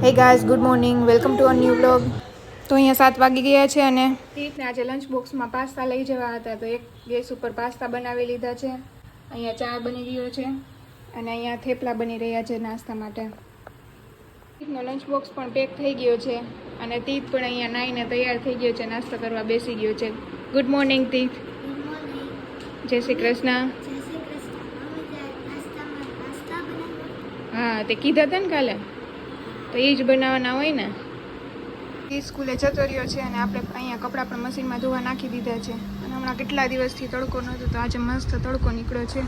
Hey guys good morning welcome to our new blog તો અહીંયા સાત વાગી ગયા છે અને તીર્થને આજે લંચ બોક્સમાં પાસ્તા લઈ જવા હતા તો એક ગેસ ઉપર પાસ્તા બનાવી લીધા છે. અહીંયા ચા બની ગયો છે અને અહીંયા થેપલા બની રહ્યા છે નાસ્તા માટે. તીર્થનો લંચ બોક્સ પણ પેક થઈ ગયો છે અને તીર્થ પણ અહીંયા નાહીને તૈયાર થઈ ગયો છે નાસ્તો કરવા બેસી ગયો છે. ગુડ મોર્નિંગ તીર્થ જય શ્રી કૃષ્ણ. હા તે કીધા હતા ને કાલે? તો એ જ બનાવવાના હોય ને? એ સ્કૂલે જતો રહ્યો છે અને આપણે અહીંયા કપડાં પણ મશીનમાં ધોવા નાખી દીધા છે. અને હમણાં કેટલા દિવસથી તડકો નહોતો, તો આજે મસ્ત તડકો નીકળ્યો છે.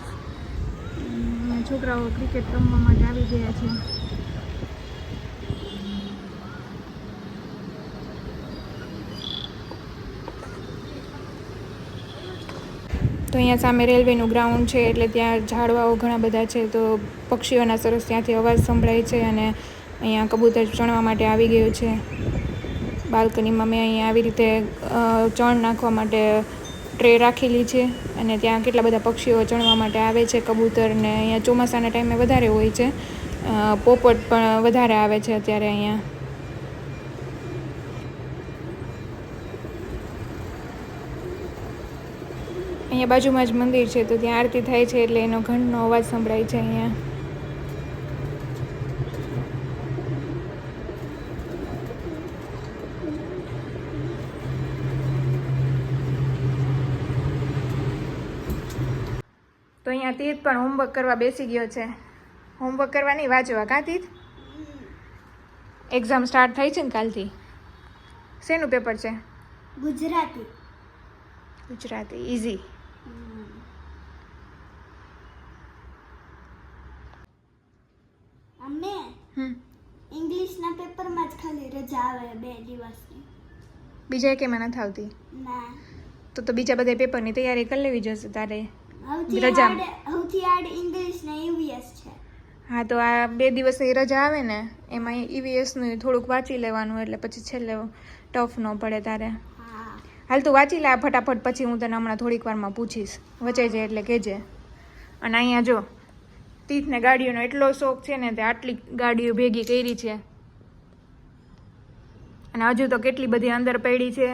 છોકરાઓ ક્રિકેટ રમવા માટે આવી ગયા છે. તો અહીંયા સામે રેલવેનું ગ્રાઉન્ડ છે, એટલે ત્યાં ઝાડવાઓ ઘણા બધા છે, તો પક્ષીઓના સરસ ત્યાંથી અવાજ સંભળાય છે અને અહીંયા કબૂતર ચણવા માટે આવી ગયું છે. બાલ્કનીમાં મેં અહીંયા આવી રીતે ચણ નાખવા માટે ટ્રે રાખેલી છે અને ત્યાં કેટલા બધા પક્ષીઓ ચણવા માટે આવે છે. કબૂતર ને અહીંયા ચોમાસાના ટાઈમે વધારે હોય છે. પોપટ પણ વધારે આવે છે અત્યારે અહીંયા. અહીંયા બાજુમાં જ મંદિર છે તો ત્યાં આરતી થાય છે એટલે એનો ઘંટનો અવાજ સંભળાય છે અહીંયા. તો અહીંયા તીર્થ પણ હોમવર્ક કરવા બેસી ગયો છે. હોમવર્ક કરવા નહીં વાંચવા કાં તીર્થ? એક્ઝામ સ્ટાર્ટ થઈ છે ને કાલથી? શેનું પેપર છે? ગુજરાતી. ગુજરાતી ઇઝી અમે ઇંગ્લિશના પેપરમાં જ ખાલી રજા આવે બે દિવસની. બીજા કેમાં નથી આવતી? ના. તો તો બીજા બધા પેપરની તૈયારી કરી લેવી જોશે તારે. રજા. સૌથી હાર્ડ ઇંગ્લિશ ને ઈવીએસ છે. હા તો આ બે દિવસની રજા આવે ને એમાં ઈવીએસનું થોડુંક વાંચી લેવાનું એટલે પછી છેલ્લે ટફ ન પડે તારે. હાલ તું વાંચી લે આ ફટાફટ પછી હું તને હમણાં થોડીક વારમાં પૂછીશ. વચાઈ જાય એટલે કહેજે. અને અહીંયા જો તીથને ગાડીઓનો એટલો શોખ છે ને તે આટલી ગાડીઓ ભેગી કરી છે. અને હજુ તો કેટલી બધી અંદર પડી છે.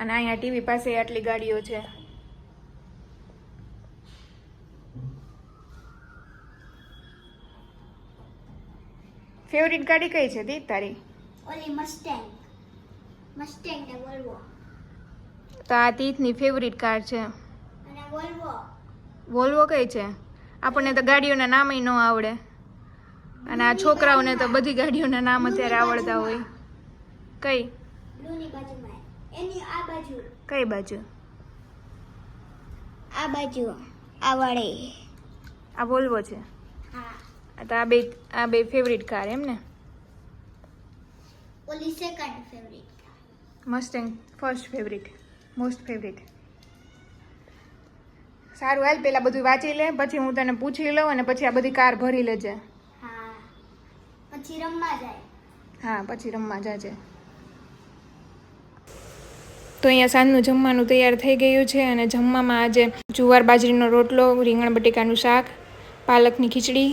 અને અહીંયા ટીવી પાસે આટલી ગાડીઓ છે. ફેવરિટ ગાડી કઈ છે દી તારી? ઓલી મસ્ટેંગ મસ્ટેંગ ને વોલ્વો તો આ તીથની ફેવરિટ કાર છે. અને વોલ્વો વોલ્વો કઈ છે? આપણને તો ગાડીઓના નામ ન આવડે. અને આ છોકરાઓને તો બધી ગાડીઓના નામ અત્યારે આવડતા હોય. કઈ? એની આ બાજુ. કઈ બાજુ? આ બાજુ. આ વડે આ વોલ્વો છે. તો આ બે આ બે ફેવરિટ કાર એમ ને? ઓલી second favourite Mustang first favourite most favourite સારું હાલ પહેલાં બધું વાંચી લે પછી હું તને પૂછી લઉં અને પછી આ બધી કાર ભરી લેજે. હા. પછી રમવા જાય. હા પછી રમવા જાજે. તો અહીંયા સાંજનું જમવાનું તૈયાર થઈ ગયું છે અને જમવામાં આજે જુવાર બાજરીનો રોટલો રીંગણ બટેકાનું શાક પાલકની ખીચડી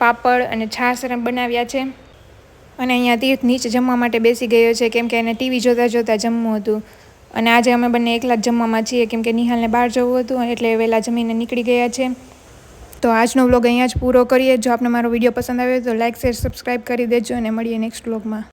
પાપડ અને છાશ બનાવ્યા છે. અને અહીંયા તીર્થ નીચે જમવા માટે બેસી ગયો છે, કેમ કે એને ટીવી જોતા જોતા જમવું હતું. અને આજે અમે બંને એકલા જ જમવામાં છીએ, કેમ કે નિહાલને બહાર જવું હતું, એટલે વહેલા જમીને નીકળી ગયા છે. તો આજનો વ્લોગ અહીંયા જ પૂરો કરીએ. જો આપને મારો વીડિયો પસંદ આવ્યો તો લાઇક શેર સબસ્ક્રાઈબ કરી દેજો અને મળીએ નેક્સ્ટ વ્લોગમાં.